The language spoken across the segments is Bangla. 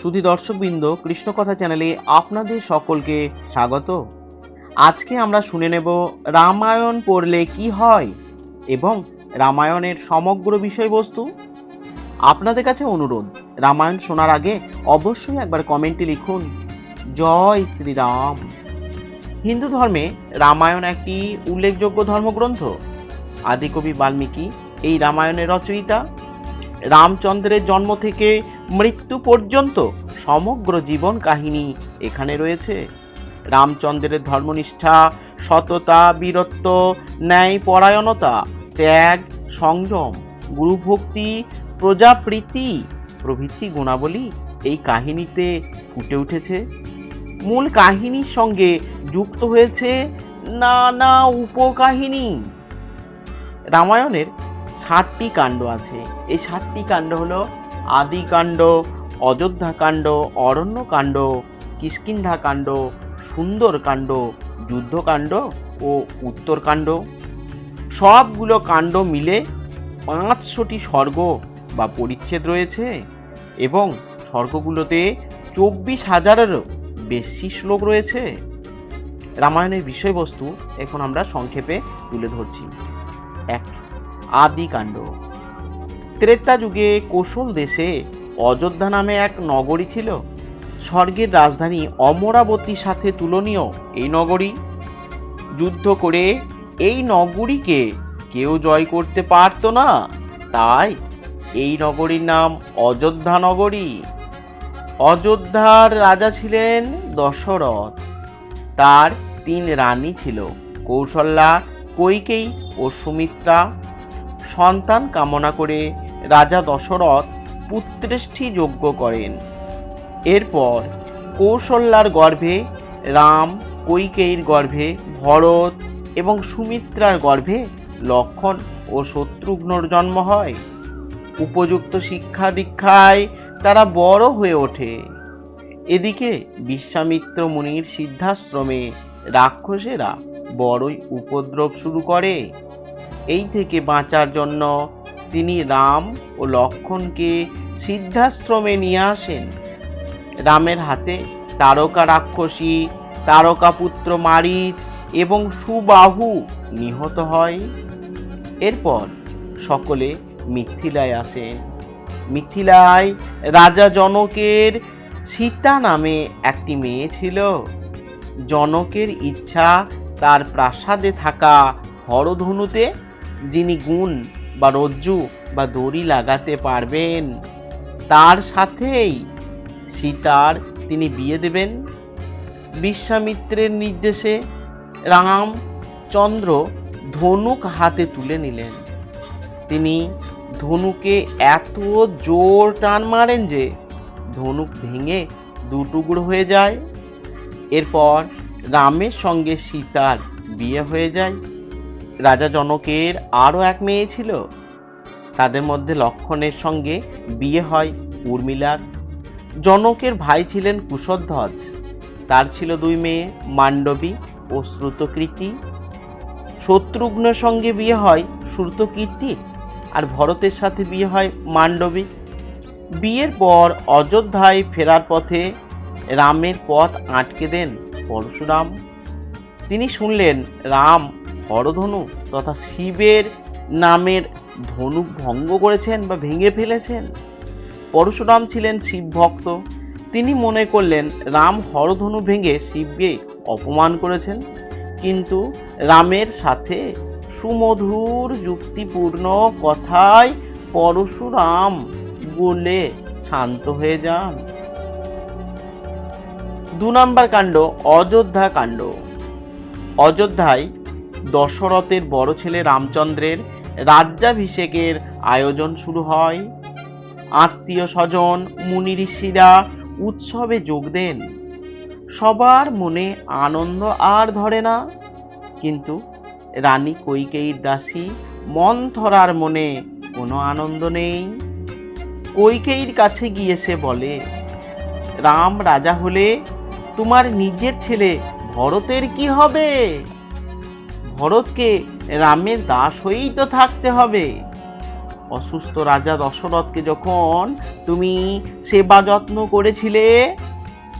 সুধী দর্শকবৃন্দ, কৃষ্ণকথা চ্যানেলে আপনাদের সকলকে স্বাগত। আজকে আমরা শুনে নেব রামায়ণ পড়লে কি হয় এবং রামায়ণের সমগ্র বিষয়বস্তু। আপনাদের কাছে অনুরোধ, রামায়ণ শোনার আগে অবশ্যই একবার কমেন্টে লিখুন, জয় শ্রীরাম। হিন্দু ধর্মে রামায়ণ একটি উল্লেখযোগ্য ধর্মগ্রন্থ। আদিকবি বাল্মীকি এই রামায়ণের রচয়িতা। রামচন্দ্রের জন্ম থেকে মৃত্যু পর্যন্ত সমগ্র জীবন কাহিনী এখানে রয়েছে। রামচন্দ্রের ধর্মনিষ্ঠা, সততা, বীরত্ব ন্যায় পরায়ণতা ত্যাগ, সংযম, গুরুভক্তি, প্রজাপ্রীতি প্রভৃতি গুণাবলী এই কাহিনীতে ফুটে উঠেছে। মূল কাহিনীর সঙ্গে যুক্ত হয়েছে নানা উপকাহিনী। রামায়ণের ষাটটি কাণ্ড আছে। এই ষাটটি কাণ্ড হলো আদিকাণ্ড, অযোধ্যাকাণ্ড, অরণ্যকাণ্ড, কিষ্কিন্ধাকাণ্ড, সুন্দরকাণ্ড, যুদ্ধকাণ্ড ও উত্তরকাণ্ড। সবগুলো কাণ্ড মিলে পাঁচশোটি স্বর্গ বা পরিচ্ছেদ রয়েছে এবং স্বর্গগুলোতে চব্বিশ হাজারেরও বেশি শ্লোক রয়েছে। রামায়ণের বিষয়বস্তু এখন আমরা সংক্ষেপে তুলে ধরছি। এক, আদিকাণ্ড। ত্রেতা যুগে কোশল দেশে অযোধ্যা নামে এক নগরী ছিল। স্বর্গের রাজধানী অমরাবতীর সাথে তুলনীয় এই নগরী। যুদ্ধ করে এই নগরীকে কেউ জয় করতে পারতো না, তাই এই নগরীর নাম অযোধ্যা নগরী। অযোধ্যার রাজা ছিলেন দশরথ। তার তিন রানী ছিল, কৌশল্যা, কৈকেয়ী ও সুমিত্রা। সন্তান কামনা করে রাজা দশরথ পুত্রেষ্ঠি যজ্ঞ করেন। এরপর কৌশল্যার গর্ভে, রাম কৈকেয়ীর গর্ভে, ভরত এবং সুমিত্রার গর্ভে লক্ষণ ও শত্রুঘ্নর জন্ম হয়। উপযুক্ত শিক্ষা দীক্ষায় তারা বড় হয়ে ওঠে। এদিকে বিশ্বামিত্র মুনির সিদ্ধাশ্রমে রাক্ষসেরা বড়ই উপদ্রব শুরু করে। এই থেকে বাঁচার জন্য তিনি রাম ও লক্ষণকে সিদ্ধাশ্রমে নিয়ে আসেন। রামের হাতে তারকা রাক্ষসী, তারকা পুত্র মারিচ এবং সুবাহু নিহত হয়। এরপর সকলে মিথিলায় আসেন মিথিলায় রাজা জনকের সীতা নামে একটি মেয়ে ছিল। জনকের ইচ্ছা তার প্রাসাদে থাকা হরধনুতে যিনি গুণ বা রজ্জু বা দড়ি লাগাতে পারবেন। তার সাথেই সীতার তিনি বিয়ে দেবেন। বিশ্বামিত্রের নির্দেশে রামচন্দ্র ধনুক হাতে তুলে নিলেন। তিনি ধনুকে এত জোর টান মারেন যে ধনুক ভেঙে দু হয়ে যায়। এরপর রামের সঙ্গে সীতার বিয়ে হয়ে যায়। রাজা জনকের আরও এক মেয়ে ছিল। তাদের মধ্যে লক্ষণের সঙ্গে বিয়ে হয় উর্মিলার। জনকের ভাই ছিলেন কুশধ্বজ। তার ছিল দুই মেয়ে মান্ডবী ও শ্রুতকৃতি। শত্রুঘ্নের সঙ্গে বিয়ে হয় শ্রুতকীর্তি আর ভরতের সাথে বিয়ে হয় মান্ডবী বিয়ের পর অযোধ্যায় ফেরার পথে রামের পথ আটকে দেন পরশুরাম। তিনি শুনলেন, রাম হরধনু তথা শিবের নামের ধনু ভঙ্গ করেছেন বা ভেঙে ফেলেছেন? পরশুরাম ছিলেন শিব ভক্ত। তিনি মনে করলেন, রাম হরধনু ভেঙে শিবকে অপমান করেছেন। কিন্তু রামের সাথে সুমধুর যুক্তিপূর্ণ কথায় পরশুরাম বলে শান্ত হয়ে যান। দু নম্বর কাণ্ড, অযোধ্যা কাণ্ড। অযোধ্যায় দশরথের বড় ছেলে রামচন্দ্রের রাজ্যাভিষেকের আয়োজন শুরু হয়। আত্মীয় স্বজন, মুনি ঋষিরা উৎসবে যোগ দেন। সবার মনে আনন্দ আর ধরে না। কিন্তু রানী কৈকেয়ীর দাসী মন্থরার মনে কোনো আনন্দ নেই। কৈকেয়ীর কাছে গিয়ে সে বলে, রাম রাজা হলে তোমার নিজের ছেলে ভরতের কি হবে? ভরতকে রামের দাস হয়েই তো থাকতে হবে। অসুস্থ রাজা দশরথকে যখন তুমি সেবা যত্ন করেছিলে,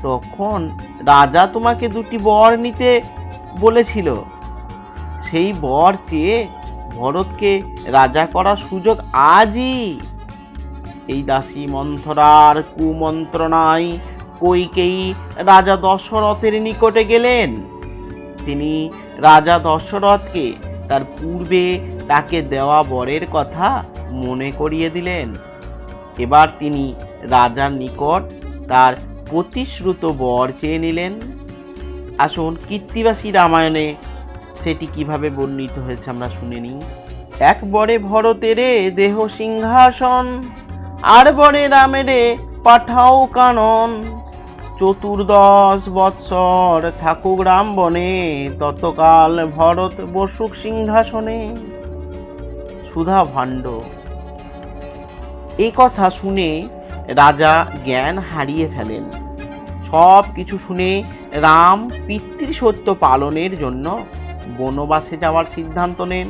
তখন রাজা তোমাকে দুটি বর নিতে বলেছিল। সেই বর চেয়ে ভরতকে রাজা করার সুযোগ আজই। এই দাসী মন্থরার কুমন্ত্রণায় কইকেই রাজা দশরথের নিকটে গেলেন? তিনি রাজা দশরথকে তার পূর্বে তাকে দেওয়া বরের কথা মনে করিয়ে দিলেন। এবার তিনি রাজার নিকট তার প্রতিশ্রুত বর চেয়ে নিলেন। আসুন, কীর্তিবাসী রামায়ণে সেটি কীভাবে বর্ণিত হয়েছে আমরা শুনে নিই। এক বরে ভরতেরে দেহ সিংহাসন, আর বরে রামেরে পাঠাও কানন। চতুর্দশ বৎসর থাকুক রাম বনে ততকাল ভরত বসুক সিংহাসনে। সুধা ভাণ্ড, এই কথা শুনে রাজা জ্ঞান হারিয়ে ফেলেন। সব কিছু শুনে রাম পিতৃসত্য পালনের জন্য বনবাসে যাওয়ার সিদ্ধান্ত নেন।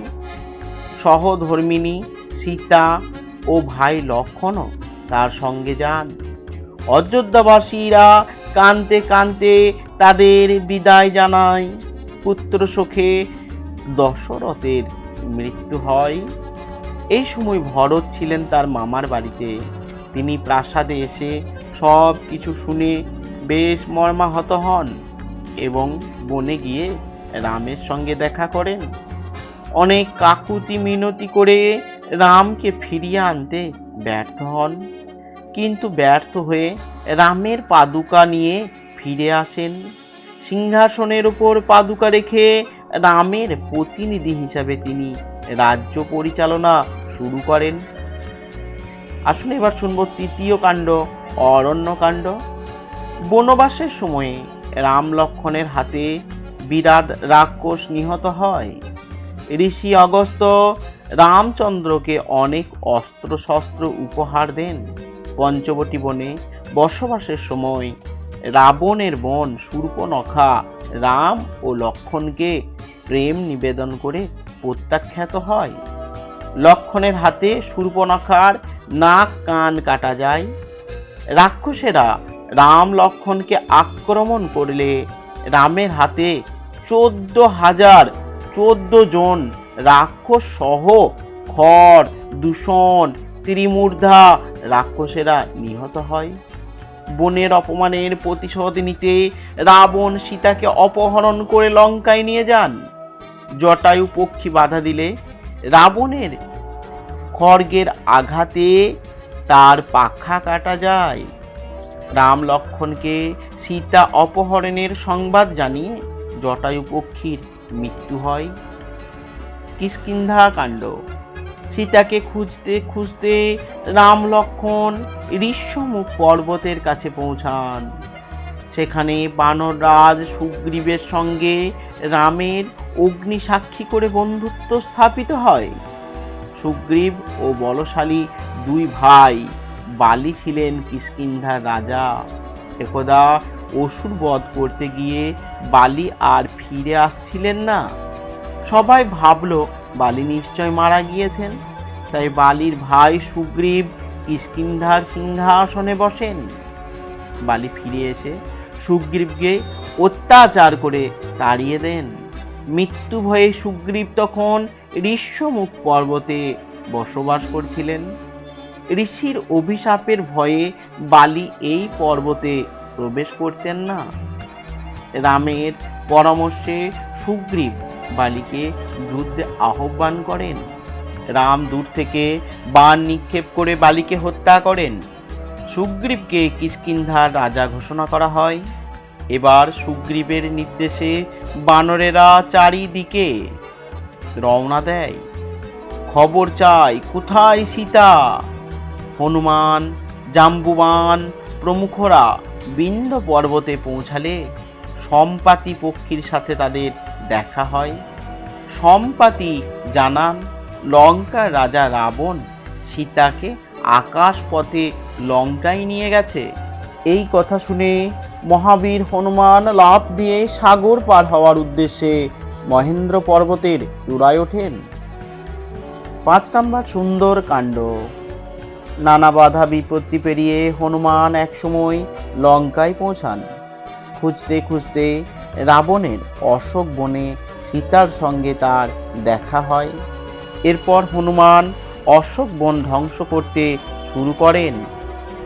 সহধর্মিনী সীতা ও ভাই লক্ষণও তার সঙ্গে যান। অযোধ্যাবাসীরা কানতে কানতে তাদের বিদায় জানায় পুত্র শোকে দশরথের মৃত্যু হয়। এই সময় ভরত ছিলেন তার মামার বাড়িতে। তিনি প্রাসাদে এসে সব কিছু শুনে বেশ মর্মাহত হন এবং বনে গিয়ে রামের সঙ্গে দেখা করেন। অনেক কাকুতি মিনতি করে রামকে ফিরিয়ে আনতে ব্যর্থ হন। কিন্তু ব্যর্থ হয়ে রামের পাদুকা নিয়ে ফিরে আসেন। সিংহাসনের উপর পাদুকা রেখে রামের প্রতিনিধি হিসাবে তিনি রাজ্য পরিচালনা শুরু করেন। আসলে এবার শুনব তৃতীয় কাণ্ড অরণ্যকাণ্ড বনবাসের সময়ে রাম লক্ষণের হাতে বিরাট রাক্ষস নিহত হয়। ঋষি অগস্ত রামচন্দ্রকে অনেক অস্ত্র শস্ত্র উপহার দেন। পঞ্চবটী বনে বসবাসের সময় রাবণের বোন শূর্পনখা রাম ও লক্ষণকে প্রেম নিবেদন করে প্রত্যাখ্যাত হয়। লক্ষণের হাতে শূর্পনখার নাক কান কাটা যায়। রাক্ষসেরা রাম লক্ষণকে আক্রমণ করলে রামের হাতে চোদ্দ হাজার চোদ্দ জন রাক্ষস সহ খড়, দূষণ, ত্রিমূর্ধা রাক্ষসেরা নিহত হয়। বনের অপমানের প্রতিশোধ নিতে রাবণ সীতাকে অপহরণ করে লঙ্কায় নিয়ে যান। জটায়ু পক্ষী বাধা দিলে রাবণের খড়গের আঘাতে তার পাখা কাটা যায়। রাম লক্ষণকে সীতা অপহরণের সংবাদ জানিয়ে জটায়ু পক্ষীর মৃত্যু হয়। কিষ্কিন্ধা কাণ্ড সীতাকে খুঁজতে খুঁজতে রাম লক্ষণ ঋষ্যমুখ পর্বতের কাছে পৌঁছান। সেখানে বানররাজ সুগ্রীবের সঙ্গে রামের অগ্নি সাক্ষী করে বন্ধুত্ব স্থাপিত হয়। সুগ্রীব ও বলশালী দুই ভাই বালি ছিলেন কিষ্কিন্ধার রাজা। একদা অসুর বধ করতে গিয়ে বালি আর ফিরে আসছিলেন না। সবাই ভাবল বালি নিশ্চয় মারা গিয়েছেন। তাই বালির ভাই সুগ্রীব কিষ্কিন্ধার সিংহাসনে বসেন। বালি ফিরে এসে সুগ্রীবকে অত্যাচার করে তাড়িয়ে দেন। মৃত্যু ভয়ে সুগ্রীব তখন ঋষ্যমুখ পর্বতে বসবাস করছিলেন। ঋষির অভিশাপের ভয়ে বালি এই পর্বতে প্রবেশ করতেন না। রামের পরামর্শে সুগ্রীব বালিকে যুদ্ধে আহ্বান করেন। রাম দূর থেকে বান নিক্ষেপ করে বালিকে হত্যা করেন। সুগ্রীবকে কিষ্কিন্ধার রাজা ঘোষণা করা হয়। এবার সুগ্রীবের নির্দেশে বানরেরা চারিদিকে রওনা দেয়। খবর চাই, কোথায় সীতা? হনুমান, জাম্বুবান প্রমুখরা বিন্দ পর্বতে পৌঁছালে সম্পাতি পক্ষীর সাথে তাদের দেখা হয়। সম্পাতি জানান লঙ্কার রাজা রাবণ সীতাকে আকাশ পথে লঙ্কায় নিয়ে গেছে। এই কথা শুনে মহাবীর হনুমান লাফ দিয়ে সাগর পার হওয়ার উদ্দেশ্যে মহেন্দ্র পর্বতের চূড়ায় ওঠেন। পাঁচ নাম্বার সুন্দর কাণ্ড। নানা বাধা বিপত্তি পেরিয়ে হনুমান একসময় লঙ্কায় পৌঁছান। খুঁজতে খুঁজতে রাবণের অশোক বনে সীতার সঙ্গে তার দেখা হয়। এরপর হনুমান অশোক বন ধ্বংস করতে শুরু করেন।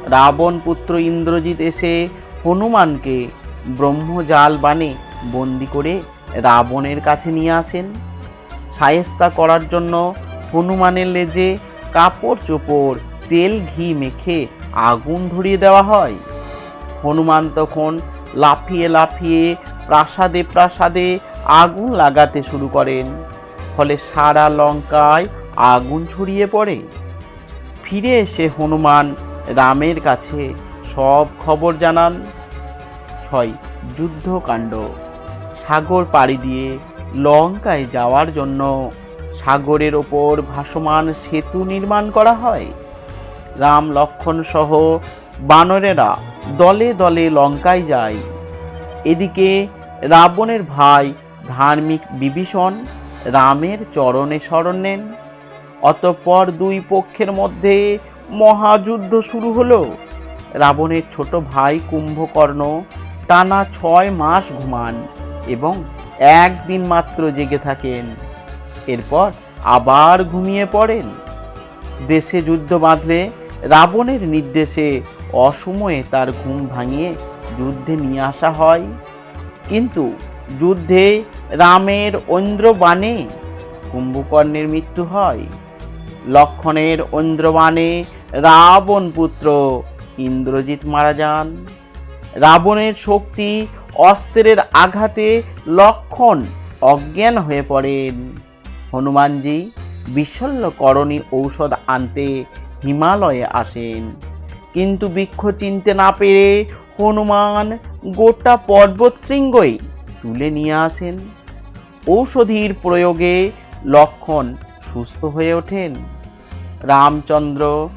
রাবণ পুত্র ইন্দ্রজিৎ এসে হনুমানকে ব্রহ্মজাল বানে বন্দি করে রাবণের কাছে নিয়ে আসেন। সায়েস্তা করার জন্য হনুমানের লেজে কাপড় চোপড়, তেল, ঘি মেখে আগুন ধরিয়ে দেওয়া হয়। হনুমান তখন লাফিয়ে লাফিয়ে প্রাসাদে প্রাসাদে আগুন লাগাতে শুরু করেন। ফলে সারা লঙ্কায় আগুন ছড়িয়ে পড়ে। ফিরে এসে হনুমান রামের কাছে সব খবর জানান। ছয় যুদ্ধকাণ্ড। সাগর পাড়ি দিয়ে লঙ্কায় যাওয়ার জন্য সাগরের ওপর ভাসমান সেতু নির্মাণ করা হয়। রাম লক্ষণ সহ বানরেরা দলে দলে লঙ্কায় যায়। এদিকে রাবণের ভাই ধার্মিক বিভীষণ রামের চরণে শরণ নেন। অতঃপর দুই পক্ষের মধ্যে মহাযুদ্ধ শুরু হলো। রাবণের ছোট ভাই কুম্ভকর্ণ টানা ছয় মাস ঘুমান এবং একদিন মাত্র জেগে থাকেন। এরপর আবার ঘুমিয়ে পড়েন। দেশে যুদ্ধ বাঁধলে রাবণের নির্দেশে অসময়ে তার ঘুম ভাঙিয়ে যুদ্ধে নিয়ে আসা হয়। কিন্তু যুদ্ধে রামের ঐন্দ্রবাণে কুম্ভকর্ণের মৃত্যু হয়। লক্ষণের ঐন্দ্রবাণে রাবণ পুত্র ইন্দ্রজিৎ মারা যান। রাবণের শক্তি অস্ত্রের আঘাতে লক্ষণ অজ্ঞান হয়ে পড়েন। হনুমানজি বিশল্যকরণী ঔষধ আনতে হিমালয়ে আসেন। কিন্তু বৃক্ষ চিনতে না পেরে হনুমান গোটা পর্বত শৃঙ্গই তুলে নিয়ে আসেন। ঔষধির প্রয়োগে লক্ষণ সুস্থ হয়ে ওঠেন। রামচন্দ্র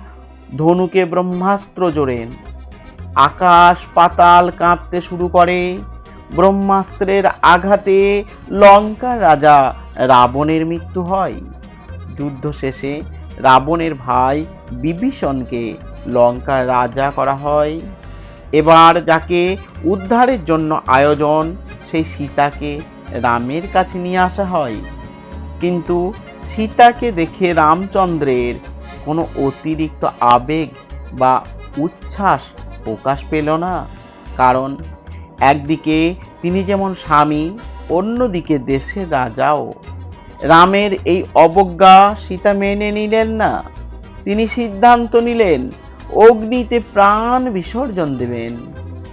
ধনুকে ব্রহ্মাস্ত্র জোড়েন। আকাশ পাতাল কাঁপতে শুরু করে। ব্রহ্মাস্ত্রের আঘাতে লঙ্কার রাজা রাবণের মৃত্যু হয়। যুদ্ধ শেষে রাবণের ভাই বিভীষণকে লঙ্কার রাজা করা হয়। এবার যাকে উদ্ধারের জন্য আয়োজন সেই সীতাকে রামের কাছে নিয়ে আসা হয়। কিন্তু সীতাকে দেখে রামচন্দ্রের কোনো অতিরিক্ত আবেগ বা উচ্ছ্বাস প্রকাশ পেল না। কারণ একদিকে তিনি যেমন স্বামী, অন্যদিকে দেশের রাজাও। রামের এই অবজ্ঞা সীতা মেনে নিলেন না। তিনি সিদ্ধান্ত নিলেন, অগ্নিতে প্রাণ বিসর্জন দেবেন।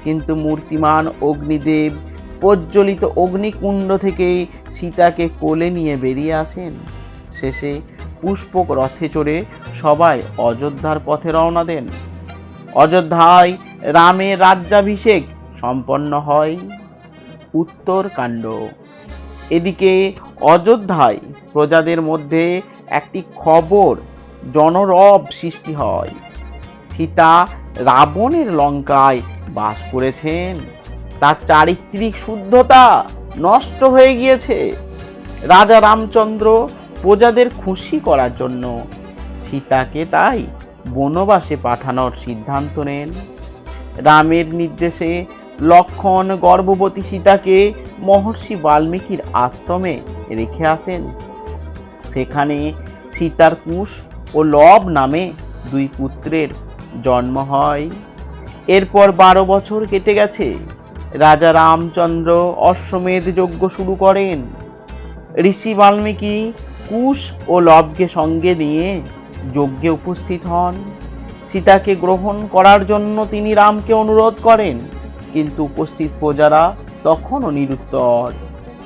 কিন্তু মূর্তিমান অগ্নিদেব প্রজ্বলিত অগ্নিকুণ্ড থেকে সীতাকে কোলে নিয়ে বেরিয়ে আসেন। শেষে পুষ্পক রথে চড়ে সবাই অযোধ্যার পথে রওনা দেন। অযোধ্যায় রামের রাজ্যাভিষেক সম্পন্ন হয়। উত্তরকাণ্ড। এদিকে অযোধ্যায় প্রজাদের মধ্যে একটি খবর জনরব সৃষ্টি হয়। সীতা রাবণের লঙ্কায় বাস করেছেন। তার চারিত্রিক শুদ্ধতা নষ্ট হয়ে গিয়েছে। রাজা রামচন্দ্র প্রজাদের খুশি করার জন্য সীতাকে তাই বনবাসে পাঠানোর সিদ্ধান্ত নেন। রামের নির্দেশে লক্ষণ গর্ভবতী সীতাকে মহর্ষি বাল্মীকির আশ্রমে রেখে আসেন। সেখানে সীতার কুশ ও লব নামে দুই পুত্রের জন্ম হয়। এরপর বারো বছর কেটে গেছে। রাজা রামচন্দ্র অশ্বমেধ যজ্ঞ শুরু করেন। ঋষি বাল্মীকি কুশ ও লবকে সঙ্গে নিয়ে যজ্ঞে উপস্থিত হন। সীতাকে গ্রহণ করার জন্য তিনি রামকে অনুরোধ করেন, কিন্তু উপস্থিত প্রজারা তখনও নিরুত্তর।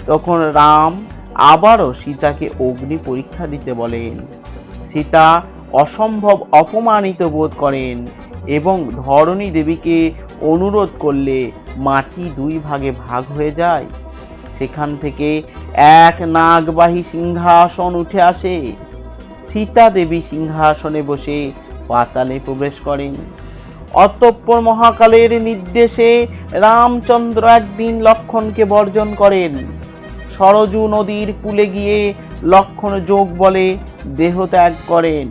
তখন রাম আবারও সীতাকে অগ্নি পরীক্ষা দিতে বলেন। সীতা অসম্ভব অপমানিত বোধ করেন এবং ধরণী দেবীকে অনুরোধ করলে মাটি দুই ভাগে ভাগ হয়ে যায়। সেখান থেকে এক নাগবাহী সিংহাসন উঠে আসে। সীতা দেবী সিংহাসনে বসে পাতালে প্রবেশ করেন। অতঃপর মহাকালের নির্দেশে রামচন্দ্র একদিন লক্ষণকে বর্জন করেন। সরজু নদীর কূলে গিয়ে লক্ষণ যোগ বলে দেহ ত্যাগ করেন।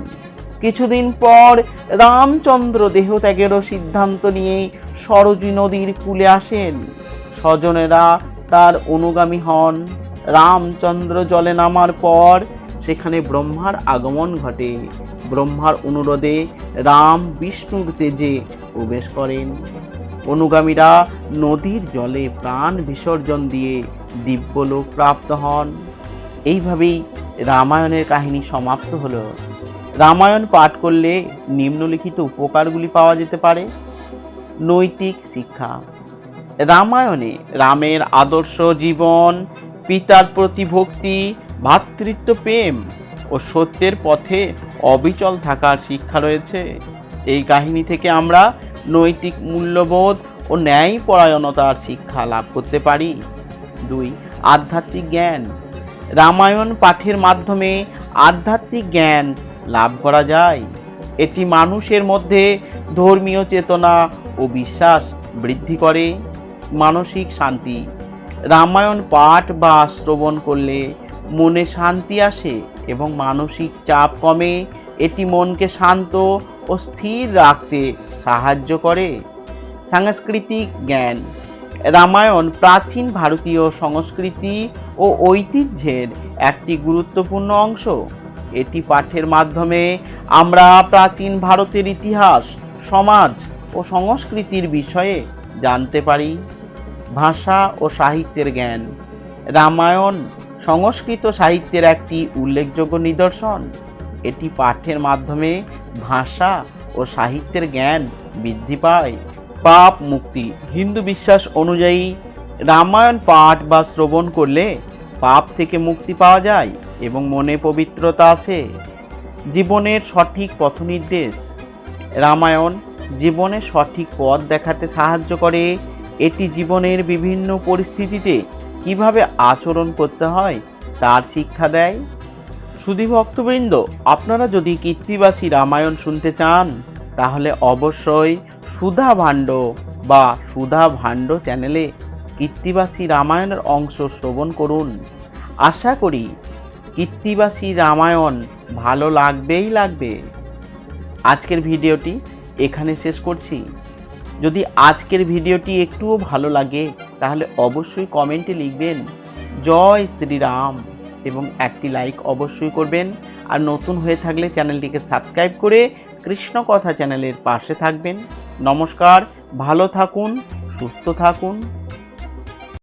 কিছুদিন পর রামচন্দ্র দেহত্যাগেরও সিদ্ধান্ত নিয়ে সরজী নদীর কূলে আসেন। স্বজনেরা তার অনুগামী হন। রামচন্দ্র জলে নামার পর সেখানে ব্রহ্মার আগমন ঘটে। ব্রহ্মার অনুরোধে রাম বিষ্ণুর তেজে প্রবেশ করেন। অনুগামীরা নদীর জলে প্রাণ বিসর্জন দিয়ে দিব্যলোক প্রাপ্ত হন। এইভাবেই রামায়ণের কাহিনী সমাপ্ত হলো। রামায়ণ পাঠ করলে নিম্নলিখিত উপকারগুলি পাওয়া যেতে পারে। নৈতিক শিক্ষা। রামায়ণে রামের আদর্শ জীবন, পিতার প্রতি ভক্তি ভ্রাতৃত্ব প্রেম ও সত্যের পথে অবিচল থাকার শিক্ষা রয়েছে। এই কাহিনী থেকে আমরা নৈতিক মূল্যবোধ ও ন্যায়পরায়ণতার শিক্ষা লাভ করতে পারি। দুই, আধ্যাত্মিক জ্ঞান। রামায়ণ পাঠের মাধ্যমে আধ্যাত্মিক জ্ঞান লাভ করা যায়। এটি মানুষের মধ্যে ধর্মীয় চেতনা ও বিশ্বাস বৃদ্ধি করে, মানসিক শান্তি। রামায়ণ পাঠ বা শ্রবণ করলে মনে শান্তি আসে এবং মানসিক চাপ কমে। এটি মনকে শান্ত ও স্থির রাখতে সাহায্য করে। সাংস্কৃতিক জ্ঞান। রামায়ণ প্রাচীন ভারতীয় সংস্কৃতি ও ঐতিহ্যের একটি গুরুত্বপূর্ণ অংশ। এটি পাঠের মাধ্যমে আমরা প্রাচীন ভারতের ইতিহাস, সমাজ ও সংস্কৃতির বিষয়ে জানতে পারি। ভাষা ও সাহিত্যের জ্ঞান, রামায়ণ, সংস্কৃত সাহিত্যের একটি উল্লেখযোগ্য নিদর্শন। এটি পাঠের মাধ্যমে ভাষা ও সাহিত্যের জ্ঞান বৃদ্ধি পায়। পাপ মুক্তি, হিন্দু বিশ্বাস অনুযায়ী রামায়ণ পাঠ বা শ্রবণ করলে পাপ থেকে মুক্তি পাওয়া যায়। এবং মনে পবিত্রতা আসে জীবনের সঠিক পথনির্দেশ। রামায়ণ জীবনের সঠিক পথ দেখাতে সাহায্য করে। এটি জীবনের বিভিন্ন পরিস্থিতিতে কীভাবে আচরণ করতে হয়, তার শিক্ষা দেয়। সুধী ভক্তবৃন্দ, আপনারা যদি কীর্তিবাসী রামায়ণ শুনতে চান, তাহলে অবশ্যই সুধা ভাণ্ড বা সুধা ভাণ্ড চ্যানেলে কীর্তিবাসী রামায়ণের অংশ শ্রবণ করুন। আশা করি কীর্তিবাসী রামায়ণ ভালো লাগবেই লাগবে। আজকের ভিডিওটি এখানে শেষ করছি। যদি আজকের ভিডিওটি একটুও ভালো লাগে, তাহলে অবশ্যই কমেন্টে লিখবেন, জয় শ্রীরাম এবং একটি লাইক অবশ্যই করবেন। আর নতুন হয়ে থাকলে চ্যানেলটিকে সাবস্ক্রাইব করে কৃষ্ণ কথা চ্যানেলের পাশে থাকবেন। নমস্কার, ভালো থাকুন, সুস্থ থাকুন।